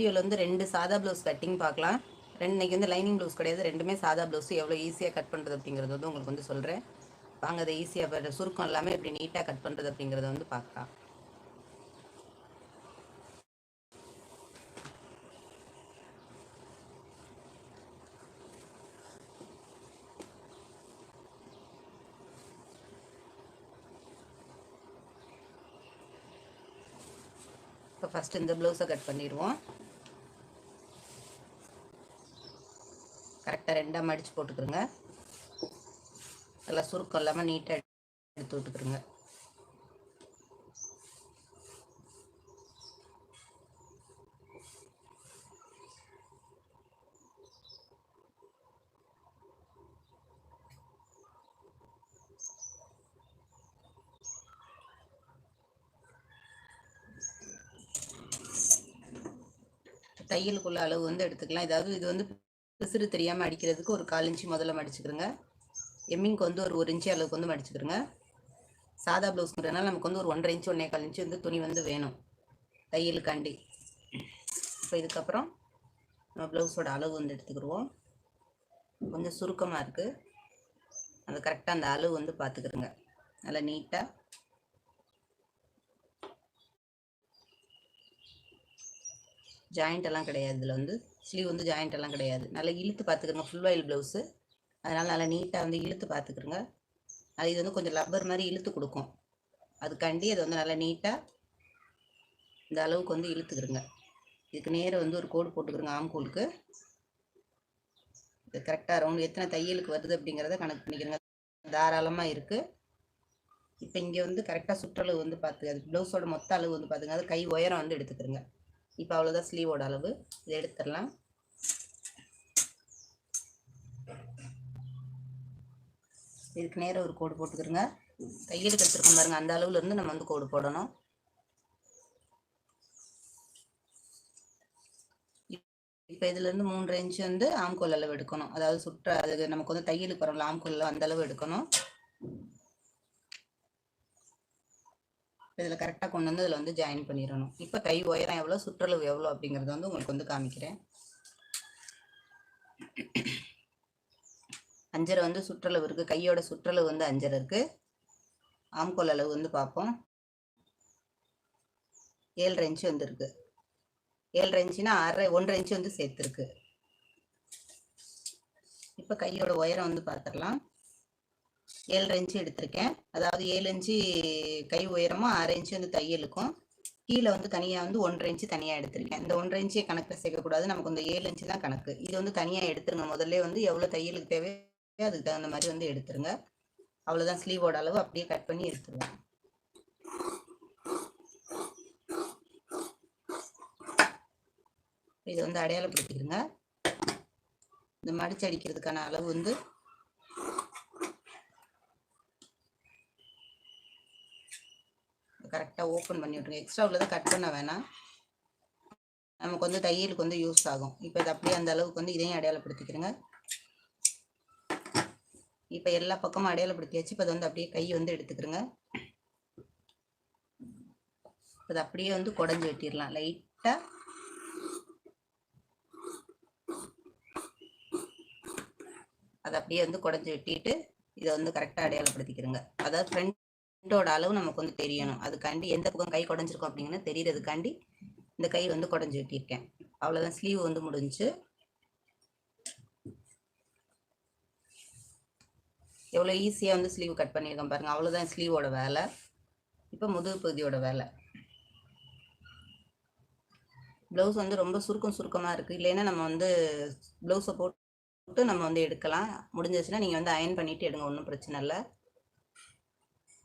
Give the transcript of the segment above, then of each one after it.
வீடியோவில் வந்து ரெண்டு சாதா ப்ளவுஸ் கட்டிங் பார்க்கலாம் ரெண்டு இன்னைக்கு வந்து லைனிங் ப்ளவுஸ் கிடையாது. ரெண்டுமே சாதா ப்ளவுஸ் எவ்வளோ ஈஸியாக கட் பண்ணுறது அப்படிங்கிறது வந்து உங்களுக்கு வந்து சொல்கிறேன் வாங்க அதை ஈஸியாக சுருக்கம் எல்லாமே எப்படி நீட்டாக கட் பண்ணுறது அப்படிங்கிறத வந்து பார்க்கலாம் இப்போ ஃபஸ்ட்டு இந்த ப்ளவுஸை கட் பண்ணிடுவோம் கரெக்டாக ரெண்டாக மடித்து போட்டுக்கிறோங்க நல்லா சுருக்கம் இல்லாமல் நீட்டாக எடுத்து விட்டுக்கிறோங்க தையலுக்குள்ள அளவு வந்து எடுத்துக்கலாம். ஏதாவது இது வந்து பிசுறு தெரியாமல் அடிக்கிறதுக்கு ஒரு கால் இன்ச்சு முதல்ல மடிச்சுக்கிறோங்க. எம்மிங்க்கு வந்து ஒரு ஒரு இன்ச்சு அளவுக்கு வந்து மடிச்சுக்கிறோங்க. சாதா ப்ளவுஸ்ங்கிறதுனால நமக்கு வந்து ஒரு ஒன்றரை இன்ச்சு ஒன்றே கால் இன்ச்சு வந்து துணி வந்து வேணும். தையலுக்காண்டி. இப்போ இதுக்கப்புறம் நம்ம ப்ளவுஸோட அளவு வந்து எடுத்துக்கிடுவோம். கொஞ்சம் சுருக்கமாக இருக்குது அது கரெக்டாக அந்த அளவு வந்து பார்த்துக்கிறோங்க நல்லா நீட்டாக ஜாயிண்ட் எல்லாம் கிடையாது இதில் வந்து. ஸ்லீவ் வந்து ஜாயிண்ட் எல்லாம் கிடையாது. நல்லா இழுத்து பார்த்துக்கிறங்க ஃபுல் வயல் ப்ளவுஸு அதனால் நல்லா நீட்டாக வந்து இழுத்து பார்த்துக்கிறங்க அது இது வந்து கொஞ்சம் லப்பர் மாதிரி இழுத்து கொடுக்கும். அதுக்காண்டி அதை வந்து நல்லா நீட்டாக இந்த அளவுக்கு வந்து இழுத்துக்கிறங்க இதுக்கு நேராக வந்து ஒரு கோடு போட்டுக்கிறோங்க ஆம்கோலுக்கு இது கரெக்டாக ரவுண்ட் எத்தனை தையலுக்கு வருது அப்படிங்கிறத கணக்கு பண்ணிக்கிறேங்க தாராளமாக இருக்குது இப்போ இங்கே வந்து கரெக்டாக சுற்றளவு வந்து பார்த்து அது ப்ளவுஸோட மொத்த அளவு வந்து பார்த்துங்க அது கை உயரம் வந்து எடுத்துக்கிறோங்க இப்போ அவ்வளோதான் ஸ்லீவோட அளவு. இதை எடுத்துடலாம். இதுக்கு நேரம் ஒரு கோடு போட்டுக்கிறோங்க. தையலுக்கு எடுத்துருக்கோம் பாருங்க. அந்த அளவுலேருந்து நம்ம வந்து கோடு போடணும். இப்போ இதுலேருந்து மூன்று இன்ச்சு வந்து ஆம்கோல் அளவு எடுக்கணும். அதாவது சுற்ற அது நமக்கு வந்து தையலுக்கு வரோம்ல ஆம்கோல் அந்த அளவு எடுக்கணும். இதில் கரெக்டாக கொண்டு வந்து இதில் வந்து ஜாயின் பண்ணிடணும். இப்போ கை உயரம் எவ்வளோ சுற்றளவு எவ்வளோ அப்படிங்கிறத வந்து உங்களுக்கு வந்து காமிக்கிறேன். அஞ்சரை வந்து சுற்றளவு இருக்குது கையோட சுற்றளவு வந்து அஞ்சரை இருக்குது ஆம்கோல் அளவு வந்து பார்ப்போம். ஏழரை இன்ச்சு வந்துருக்கு ஏழரை இன்ச்சுனா அரை ஒன்றரை இன்ச்சு வந்து சேர்த்துருக்கு. இப்போ கையோட உயரம் வந்து பார்த்துடலாம். ஏழரை இன்ச்சு எடுத்திருக்கேன். அதாவது ஏழு இன்ச்சு கை உயரமும் அரை இன்ச்சு வந்து தையலுக்கும் கீழே வந்து தனியாக வந்து ஒன்றரை இன்ச்சு தனியாக எடுத்திருக்கேன். இந்த ஒன்றரை இன்ச்சு கணக்கில் சேர்க்கக்கூடாது. நமக்கு இந்த ஏழு இன்ச்சு தான் கணக்கு. இது வந்து தனியாக எடுத்துருங்க. முதல்ல வந்து எவ்வளோ தையலுக்கு தேவையோ அதுக்கு தகுந்த மாதிரி வந்து எடுத்துருங்க. அவ்வளோதான். ஸ்லீவோட அளவு அப்படியே கட் பண்ணி எடுத்துருவோம் இது வந்து அடையாளப்படுத்திடுங்க. இந்த மடிச்சு அடிக்கிறதுக்கான அளவு வந்து கரெக்டாக ஓப்பன் பண்ணி விட்ருங்க எக்ஸ்ட்ரா உள்ளதை கட் பண்ண வேணாம். நமக்கு வந்து தையலுக்கு வந்து யூஸ் ஆகும். இப்போ இது அப்படியே அந்த அளவுக்கு வந்து இதையும் அடையாளப்படுத்திக்கிறேங்க. இப்போ எல்லா பக்கமும் அடையாளப்படுத்தியாச்சு. இப்போ அதை வந்து அப்படியே கை வந்து எடுத்துக்கிறேங்க. அது அப்படியே வந்து குடஞ்சி வெட்டிடலாம். லைட்டாக அதை அப்படியே வந்து குடஞ்சி வெட்டிட்டு இதை வந்து கரெக்டாக அடையாளப்படுத்திக்கிறேங்க. அதாவது ஃப்ரெண்டோட அளவு நமக்கு வந்து தெரியணும். அதுக்காண்டி எந்த பக்கம் கை குடஞ்சிருக்கோம் அப்படிங்கிறது தெரியறதுக்காண்டி இந்த கை வந்து குடஞ்சி வெட்டியிருக்கேன். அவ்வளோதான் ஸ்லீவ் வந்து முடிஞ்சு. எவ்வளோ ஈஸியாக வந்து ஸ்லீவ் கட் பண்ணியிருக்கேன் பாருங்கள் அவ்வளோதான் ஸ்லீவோட வேலை. இப்போ முதுகு பகுதியோட வேலை. ப்ளவுஸ் வந்து ரொம்ப சுருக்கம் சுருக்கமாக இருக்குது இல்லைன்னா நம்ம வந்து ப்ளவுஸை போட்டு நம்ம வந்து எடுக்கலாம். முடிஞ்சிச்சுன்னா நீங்கள் வந்து அயன் பண்ணிவிட்டு எடுங்க. ஒன்றும் பிரச்சனை இல்லை.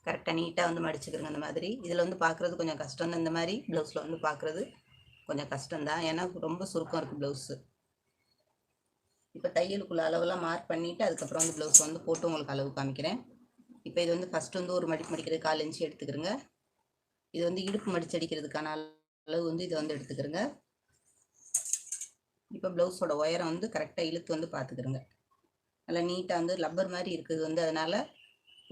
கரெக்டாக நீட்டாக வந்து மடிச்சுக்கிறங்க இந்த மாதிரி. இதில் வந்து பார்க்குறது கொஞ்சம் கஷ்டம் தான். இந்த மாதிரி ப்ளவுஸில் வந்து பார்க்குறது கொஞ்சம் கஷ்டம்தான் ஏன்னா ரொம்ப சுருக்கம் இருக்குது ப்ளவுஸு இப்போ தையலுக்குள்ள அளவெல்லாம் மார்க் பண்ணிவிட்டு அதுக்கப்புறம் வந்து ப்ளவுஸ் வந்து போட்டு உங்களுக்கு அளவு காமிக்கிறேன். இப்போ இது வந்து ஃபஸ்ட்டு வந்து ஒரு மடிப்பு மடிக்கிறது கால் இன்ச்சு எடுத்துக்கிறங்க. இது வந்து இடுப்பு மடிச்சடிக்கிறதுக்கான அளவு வந்து இதை வந்து எடுத்துக்கிறங்க. இப்போ ப்ளவுஸோட உயரம் வந்து கரெக்டாக இழுத்து வந்து பார்த்துக்கிறங்க நல்லா நீட்டாக வந்து லப்பர் மாதிரி இருக்குது. வந்து அதனால்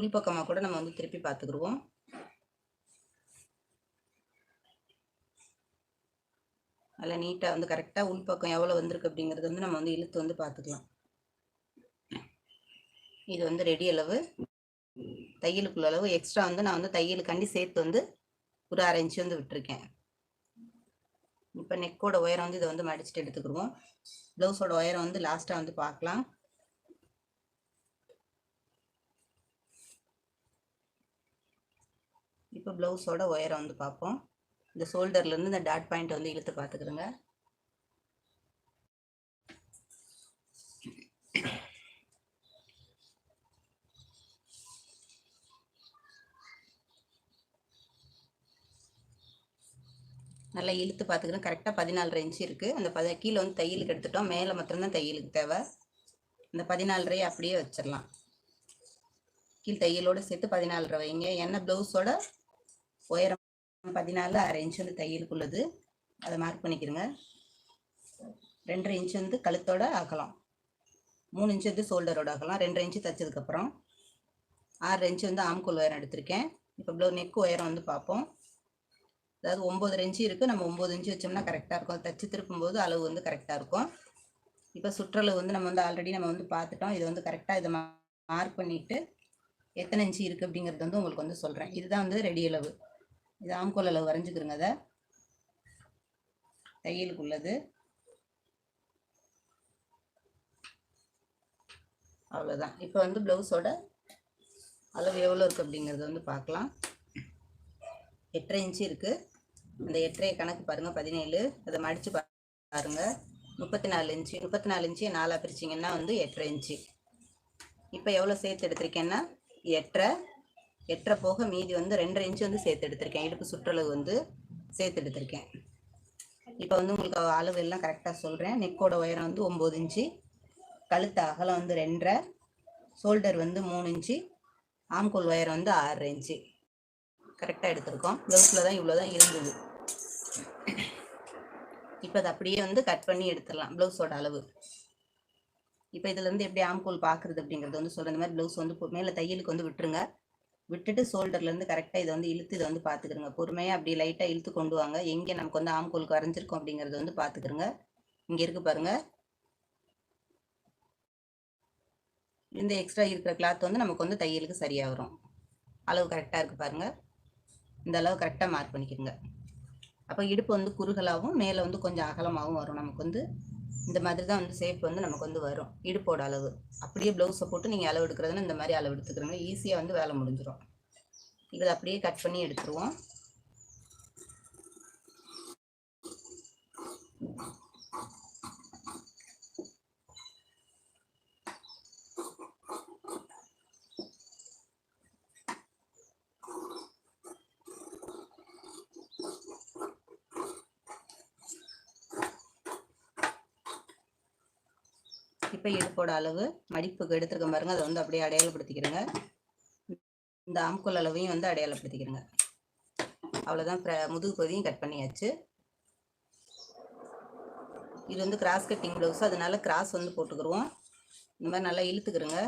உள்பக்கமாக கூட நம்ம வந்து திருப்பி பார்த்துக்குருவோம் அதில் நீட்டாக வந்து கரெக்டாக உள்பக்கம் எவ்வளோ வந்திருக்கு அப்படிங்கிறது வந்து நம்ம வந்து இழுத்து வந்து பார்த்துக்கலாம். இது வந்து ரெடி அளவு. தையலுக்குள்ள அளவு எக்ஸ்ட்ரா வந்து நான் வந்து தையலுக்காண்டி சேர்த்து வந்து ஒரு அரை இன்ச்சு வந்து விட்டுருக்கேன். இப்போ நெக்கோட உயரம் வந்து இதை வந்து மடிச்சுட்டு எடுத்துக்கிடுவோம். ப்ளவுஸோட உயரம் வந்து லாஸ்ட்டாக வந்து பார்க்கலாம். இப்போ ப்ளவுஸோட ஒயரை வந்து பார்ப்போம். இந்த ஷோல்டர்லேருந்து இந்த டாட் பாயிண்ட் வந்து இழுத்து பார்த்துக்கிறோங்க. நல்லா இழுத்து பார்த்துக்கிறோம். கரெக்டாக பதினாலரை இன்ச்சு இருக்குது அந்த பத கீழே வந்து தையலுக்கு எடுத்துட்டோம். மேலே மட்டும்தான் தையலுக்கு தேவை. இந்த பதினாலரை அப்படியே வச்சிடலாம். கீழ் தையலோடு சேர்த்து பதினாலரை வைங்க. என்ன ப்ளவுஸோட உயரம் பதினாலு அரை இன்ச் வந்து தையலுக்குள்ளது. அதை மார்க் பண்ணிக்கிறோங்க ரெண்டரை இன்ச் வந்து கழுத்தோட ஆக்கலாம். மூணு இன்ச்சு வந்து ஷோல்டரோட ஆக்கலாம். ரெண்டரை இன்ச்சு தைச்சதுக்கப்புறம் ஆறு இன்ச்சு வந்து ஆம்கோல் உயரம் எடுத்திருக்கேன். இப்போ ப்ளவு நெக் உயரம் வந்து பார்ப்போம். அதாவது ஒம்பது இன்ச்சு இருக்குது நம்ம ஒம்பது இன்ச்சு வச்சோம்னா கரெக்டாக இருக்கும். தச்சு திருப்பும்போது அளவு வந்து கரெக்டாக இருக்கும். இப்போ சுற்றளவு வந்து நம்ம வந்து ஆல்ரெடி நம்ம வந்து பார்த்துட்டோம். இது வந்து கரெக்டாக இதை மார்க் பண்ணிவிட்டு எத்தனை இன்ச்சு இருக்குது அப்படிங்கிறது வந்து உங்களுக்கு வந்து சொல்கிறேன் இதுதான் வந்து ரெடி அளவு. இது ஆம்கோல் அளவு வரைஞ்சிக்கிறோங்க அதை. தையலுக்கு உள்ளது அவ்வளோதான் இப்போ வந்து ப்ளவுஸோட அளவு எவ்வளோ இருக்குது அப்படிங்கிறது வந்து பார்க்கலாம். எட்டரை இன்ச்சு இருக்குது அந்த எட்டரை கணக்கு பாருங்கள் பதினேழு. அதை மடித்து பாருங்கள் முப்பத்தி நாலு இன்ச்சு முப்பத்தி நாலு இன்ச்சு நாலாக பிரிச்சிங்கன்னா வந்து எட்டரை இன்ச்சு. இப்போ எவ்வளோ சேர்த்து எடுத்திருக்கேன்னா எட்டரை எட்டரை போக மீதி வந்து ரெண்டரை இன்ச்சு வந்து சேர்த்து எடுத்திருக்கேன். இடுப்பு சுற்றளவு வந்து சேர்த்து எடுத்திருக்கேன். இப்போ வந்து உங்களுக்கு அளவு எல்லாம் கரெக்டாக சொல்கிறேன் நெக்கோட உயரம் வந்து ஒம்பது இன்ச்சு கழுத்து அகலம் வந்து ரெண்டரை ஷோல்டர் வந்து மூணு இன்ச்சு ஆம்கோல் உயரம் வந்து ஆறு இன்ச்சு கரெக்டாக எடுத்திருக்கோம். ப்ளவுஸில் தான் இவ்வளோ தான் இருந்தது. இப்போ அதை அப்படியே வந்து கட் பண்ணி எடுத்துடலாம். ப்ளவுஸோட அளவு. இப்போ இதுலேருந்து எப்படி ஆம்கோல் பார்க்குறது அப்படிங்கிறது வந்து சொல்கிற மாதிரி ப்ளவுஸ் வந்து மேலே தையலுக்கு வந்து விட்டுருங்க. விட்டுட்டு ஷோல்டர்லேருந்து கரெக்டாக இதை வந்து இழுத்து இதை வந்து பார்த்துக்கிறங்க பொறுமையாக அப்படி லைட்டாக இழுத்து கொண்டு வாங்க. எங்கே நமக்கு வந்து ஆம்கோலுக்கு வரைஞ்சிருக்கோம் அப்படிங்கிறத வந்து பார்த்துக்கிறங்க இங்கே இருக்கு பாருங்கள் இந்த எக்ஸ்ட்ரா இருக்கிற கிளாத் வந்து நமக்கு வந்து தையலுக்கு சரியாக வரும் அளவு கரெக்டாக இருக்குது பாருங்கள் இந்த அளவு கரெக்டாக மார்க் பண்ணிக்கிறங்க அப்போ இடுப்பு வந்து குறுகலாகவும் மேலே வந்து கொஞ்சம் அகலமாகவும் வரும். நமக்கு வந்து இந்த மாதிரி தான் வந்து சேஃப் வந்து நமக்கு வந்து வரும். இடுப்போட அளவு. அப்படியே ப்ளவுஸை போட்டு நீங்கள் அளவு எடுக்கிறதுன்னு இந்த மாதிரி அளவு எடுத்துக்கிறோங்க. ஈஸியாக வந்து வேலை முடிஞ்சிடும் இதை அப்படியே கட் பண்ணி எடுத்துருவோம். இப்போ இடுப்போட அளவு மடிப்புக்கு எடுத்துருக்க பாருங்க. அதை வந்து அப்படியே அடையாளப்படுத்திக்கிறேங்க. இந்த ஆம்கோல் அளவையும் வந்து அடையாளப்படுத்திக்கிறேங்க. அவ்வளோதான் முதுகு பகுதியும் கட் பண்ணியாச்சு. இது வந்து கிராஸ் கட்டிங் ப்ளவுஸ் அதனால கிராஸ் வந்து போட்டுக்கிடுவோம் இந்த மாதிரி நல்லா இழுத்துக்கிறோங்க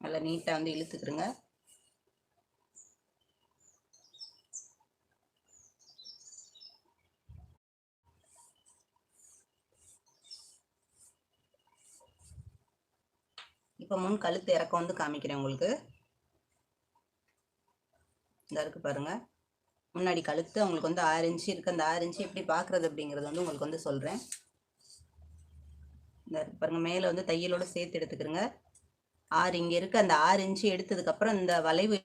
நல்லா நீட்டாக வந்து இழுத்துக்கிறோங்க இப்போ முன் கழுத்து இறக்கம் வந்து காமிக்கிறேன் உங்களுக்கு. இந்த இருக்கு பாருங்க. முன்னாடி கழுத்து உங்களுக்கு வந்து ஆறு இன்ச்சு இருக்குது அந்த ஆறு இன்ச்சு எப்படி பார்க்குறது அப்படிங்கிறது வந்து உங்களுக்கு வந்து சொல்கிறேன் இந்த இருக்கு பாருங்க. மேலே வந்து தையலோடு சேர்த்து எடுத்துக்கிறோங்க. ஆறு இங்கே இருக்குது அந்த ஆறு இன்ச்சு எடுத்ததுக்கப்புறம் இந்த வளைவு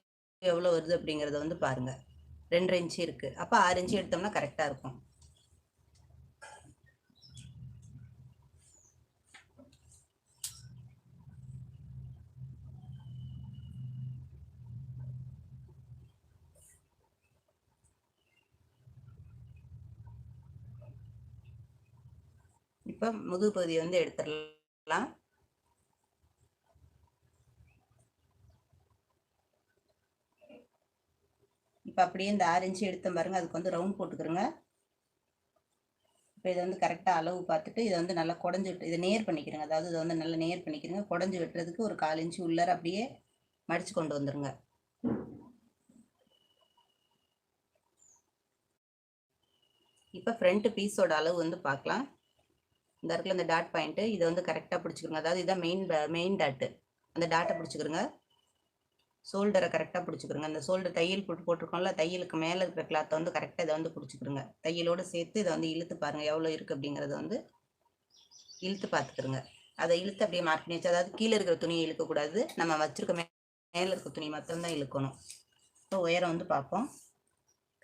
எவ்வளோ வருது அப்படிங்கிறத வந்து பாருங்கள் ரெண்டரை இன்ச்சு இருக்குது அப்போ ஆறு இன்ச்சு எடுத்தோம்னா கரெக்டாக இருக்கும். இப்போ முதுகு பகுதியை வந்து எடுத்துடலாம். இப்போ அப்படியே இந்த ஆறு இன்ச்சு எடுத்தோம் பாருங்க அதுக்கு வந்து ரவுண்ட் போட்டுக்கிறோங்க. இப்போ இதை வந்து கரெக்டாக அளவு பார்த்துட்டு இதை வந்து நல்லா குடஞ்சி விட்டு இதை நேர் பண்ணிக்கிறேங்க. அதாவது இதை வந்து நல்லா நேர் பண்ணிக்கிறேங்க. குடஞ்சி வெட்டுறதுக்கு ஒரு கால் இன்ச்சு உள்ளார அப்படியே மடித்து கொண்டு வந்துடுங்க இப்போ ஃப்ரண்ட் பீஸோட அளவு வந்து பார்க்கலாம். இந்த இடத்துல இந்த டாட் பாயிண்ட்டு இதை வந்து கரெக்டாக பிடிச்சிக்கிறோங்க அதாவது இதான் மெயின் மெயின் டாட்டு அந்த டாட்டை பிடிச்சிக்கிறோங்க ஷோல்டரை கரெக்டாக பிடிச்சிக்கிறோங்க அந்த ஷோல்டர் தையல் போட்டு போட்டிருக்கோம்ல தையலுக்கு மேலே இருக்கிற கிளாத்தை வந்து கரெக்டாக இதை வந்து பிடிச்சிக்கிறோங்க தையலோடு சேர்த்து இதை வந்து இழுத்து பாருங்கள் எவ்வளோ இருக்குது அப்படிங்கிறத வந்து இழுத்து பார்த்துக்கிறோங்க அதை இழுத்து அப்படியே மார்க் பண்ணி வச்சு அதாவது கீழே இருக்கிற துணியை இழுக்கக்கூடாது. நம்ம வச்சிருக்க மே மேலே இருக்க துணி மட்டும்தான் இழுக்கணும். ஸோ உயரம் வந்து பார்ப்போம்.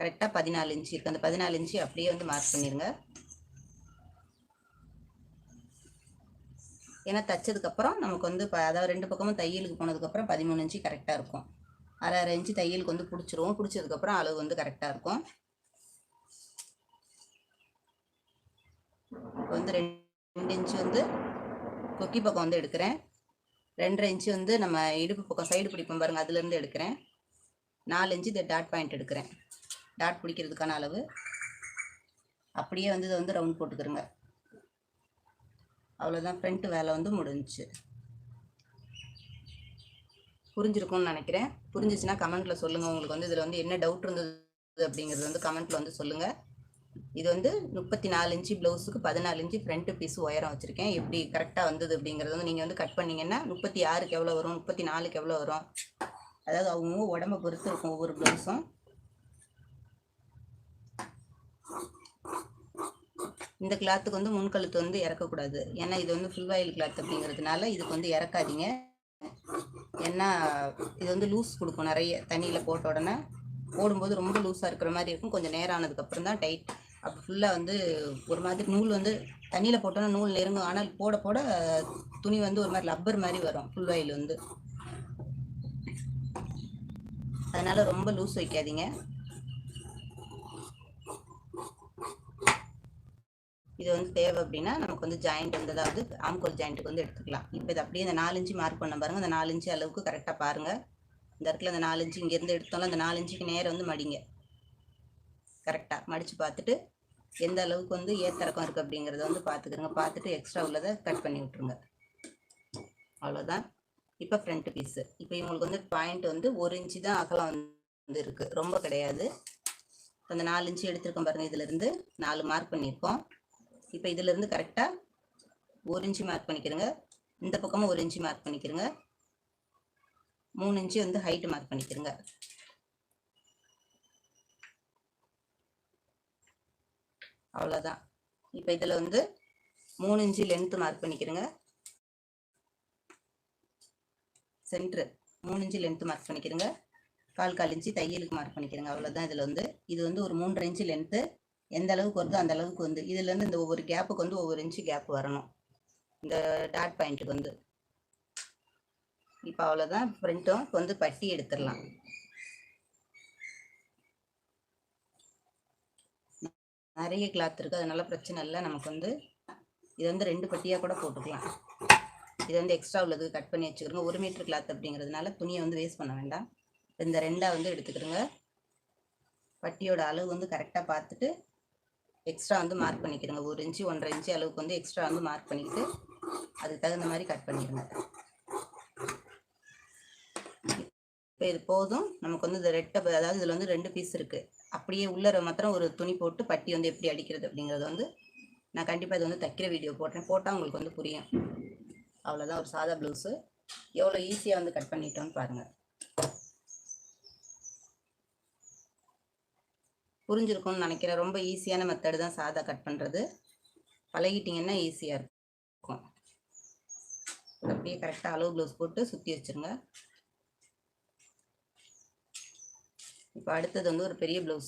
கரெக்டாக பதினாலு இன்ச்சு இருக்குது அந்த பதினாலு இன்ச்சு அப்படியே வந்து மார்க் பண்ணிடுங்க ஏன்னா தைச்சதுக்கப்புறம் நமக்கு வந்து இப்போ அதாவது ரெண்டு பக்கமும் தையலுக்கு போனதுக்கப்புறம் பதிமூணு இன்ச்சு கரெக்டாக இருக்கும். அரை அரை இன்ச்சு தையலுக்கு வந்து பிடிச்சிருவோம் பிடிச்சதுக்கப்புறம் அளவு வந்து கரெக்டாக இருக்கும். இப்போ வந்து ரெண்டு இன்ச்சு வந்து கொக்கி பக்கம் வந்து எடுக்கிறேன். ரெண்டரை இன்ச்சு வந்து நம்ம இடுப்பு பக்கம் சைடு பிடிப்போம் பாருங்கள் அதுலேருந்து எடுக்கிறேன். நாலு இன்ச்சு இந்த டாட் பாயிண்ட் எடுக்கிறேன். டாட் பிடிக்கிறதுக்கான அளவு. அப்படியே வந்து இதை வந்து ரவுண்ட் போட்டுக்கிறேங்க. அவ்வளோதான் ஃப்ரண்ட் வேலை வந்து முடிஞ்சுச்சு. புரிஞ்சிருக்கும்னு நினைக்கிறேன். புரிஞ்சிச்சுன்னா கமெண்ட்டில் சொல்லுங்கள் உங்களுக்கு வந்து இதில் வந்து என்ன டவுட் இருந்தது அப்படிங்கிறது வந்து கமெண்ட்டில் வந்து சொல்லுங்கள் இது வந்து முப்பத்தி நாலு இன்ச்சு ப்ளவுஸுக்கு பதினாலு இன்ச்சு ஃப்ரண்ட் பீஸ் உயரம் வச்சுருக்கேன். எப்படி கரெக்டாக வந்தது அப்படிங்கிறது வந்து நீங்கள் வந்து கட் பண்ணீங்கன்னா முப்பத்தி ஆறுக்கு எவ்வளோ வரும்? முப்பத்தி நாலுக்கு எவ்வளோ வரும்? அதாவது அவங்க உடம்ப பொறுத்து இருக்கும் ஒவ்வொரு ப்ளவுஸும் இந்த கிளாத்துக்கு வந்து முன்கழுத்து வந்து இறக்கக்கூடாது. ஏன்னா இது வந்து ஃபுல் ஆயில் கிளாத் அப்படிங்கிறதுனால இதுக்கு வந்து இறக்காதீங்க. ஏன்னா இது வந்து லூஸ் கொடுக்கும். நிறைய தண்ணியில் போட்ட உடனே போடும்போது ரொம்ப லூஸாக இருக்கிற மாதிரி இருக்கும். கொஞ்சம் நேரம் ஆனதுக்கப்புறம் தான் டைட் அப்போ ஃபுல்லாக வந்து ஒரு மாதிரி நூல் வந்து தண்ணியில் போட்டோன்னா நூல் நெருங்கும். ஆனால் போட போட துணி வந்து ஒரு மாதிரி லப்பர் மாதிரி வரும். ஃபுல் ஆயில் வந்து. அதனால ரொம்ப லூஸ் வைக்காதீங்க. இது வந்து தேவை அப்படின்னா நமக்கு வந்து ஜாயிண்ட் வந்து அதாவது ஆம்கோல் ஜாயிண்ட்டுக்கு வந்து எடுத்துக்கலாம். இப்போ இது அப்படியே இந்த நாலு மார்க் பண்ண பாருங்க. அந்த நாலு அளவுக்கு கரெக்டாக பாருங்க. இந்த இடத்துல அந்த நாலு இங்கேருந்து எடுத்தாலும் அந்த நாலு இன்ச்சுக்கு நேரம் வந்து மடிங்க. கரெக்டாக மடித்து பார்த்துட்டு எந்த அளவுக்கு வந்து ஏத்தரக்கம் இருக்குது அப்படிங்கிறத வந்து பார்த்துக்கிறங்க பார்த்துட்டு எக்ஸ்ட்ரா உள்ளதை கட் பண்ணி விட்ருங்க அவ்வளோதான் இப்போ ஃப்ரண்ட் பீஸு இப்போ இவங்களுக்கு வந்து பாயிண்ட் வந்து ஒரு இன்ச்சு தான் அகலம் வந்து இருக்குது ரொம்ப கிடையாது. அந்த நாலு இன்ச்சு எடுத்திருக்கோம் பாருங்கள் இதுலேருந்து நாலு மார்க் பண்ணியிருக்கோம். இப்போ இதுலேருந்து கரெக்டாக ஒரு இன்ச்சு மார்க் பண்ணிக்கிறங்க இந்த பக்கமும் ஒரு இன்ச்சு மார்க் பண்ணிக்கிறங்க மூணு இன்ச்சு வந்து ஹைட்டு மார்க் பண்ணிக்கிறங்க அவ்வளோதான். இப்போ இதில் வந்து மூணு இன்ச்சு லென்த்து மார்க் பண்ணிக்கிறங்க சென்ட்ரு மூணு இன்ச்சு லென்த்து மார்க் பண்ணிக்கிறங்க கால் கால் இன்ச்சு தையலுக்கு மார்க் பண்ணிக்கிறங்க அவ்வளோதான் இதில் வந்து. இது வந்து ஒரு மூன்றரை இன்ச்சு லென்த்து எந்த அளவுக்கு வருதோ அந்த அளவுக்கு வந்து இதுலேருந்து இந்த ஒவ்வொரு கேப்புக்கு வந்து ஒவ்வொரு இன்ச்சு கேப் வரணும். இந்த டாட் பாயிண்ட்டுக்கு வந்து. இப்போ அவ்வளோதான் ஃப்ரண்ட்டும் இப்போ வந்து பட்டி எடுத்துடலாம். நிறைய கிளாத் இருக்குது அதனால பிரச்சனை இல்லை. நமக்கு வந்து இது வந்து ரெண்டு பட்டியாக கூட போட்டுக்கலாம். இது வந்து எக்ஸ்ட்ரா உள்ளது. கட் பண்ணி வச்சுக்கிறோங்க ஒரு மீட்டர் கிளாத் அப்படிங்கிறதுனால துணியை வந்து வேஸ்ட் பண்ண வேண்டாம். இந்த ரெண்டாக வந்து எடுத்துக்கிறோங்க பட்டியோட அளவு வந்து கரெக்டாக பார்த்துட்டு எக்ஸ்ட்ரா வந்து மார்க் பண்ணிக்கிறோங்க ஒரு இன்ச்சு ஒன்றரை இன்ச்சு அளவுக்கு வந்து எக்ஸ்ட்ரா வந்து மார்க் பண்ணிக்கிட்டு அதுக்கு தகுந்த மாதிரி கட் பண்ணிடுங்க. இப்போ இது போதும். நமக்கு வந்து இந்த ரெட்டை அதாவது இதில் வந்து ரெண்டு பீஸ் இருக்குது அப்படியே உள்ளர மாத்திரம் ஒரு துணி போட்டு பட்டி வந்து எப்படி அடிக்கிறது அப்படிங்கிறது வந்து நான் கண்டிப்பாக இது வந்து தைக்கிற வீடியோ போட்டேன் போட்டால் உங்களுக்கு வந்து புரியும். அவ்வளோதான் ஒரு சாதா ப்ளவுஸு எவ்வளோ ஈஸியாக வந்து கட் பண்ணிட்டோன்னு பாருங்கள் புரிஞ்சிருக்கும்னு நினைக்கிறேன். ரொம்ப ஈஸியான மெத்தடு தான் சாதா கட் பண்ணுறது பழகிட்டிங்கன்னா ஈஸியாக இருக்கும். அப்படியே கரெக்டாக அளவு ப்ளவுஸ் போட்டு சுற்றி வச்சுருங்க. இப்போ அடுத்தது வந்து ஒரு பெரிய ப்ளவுஸ்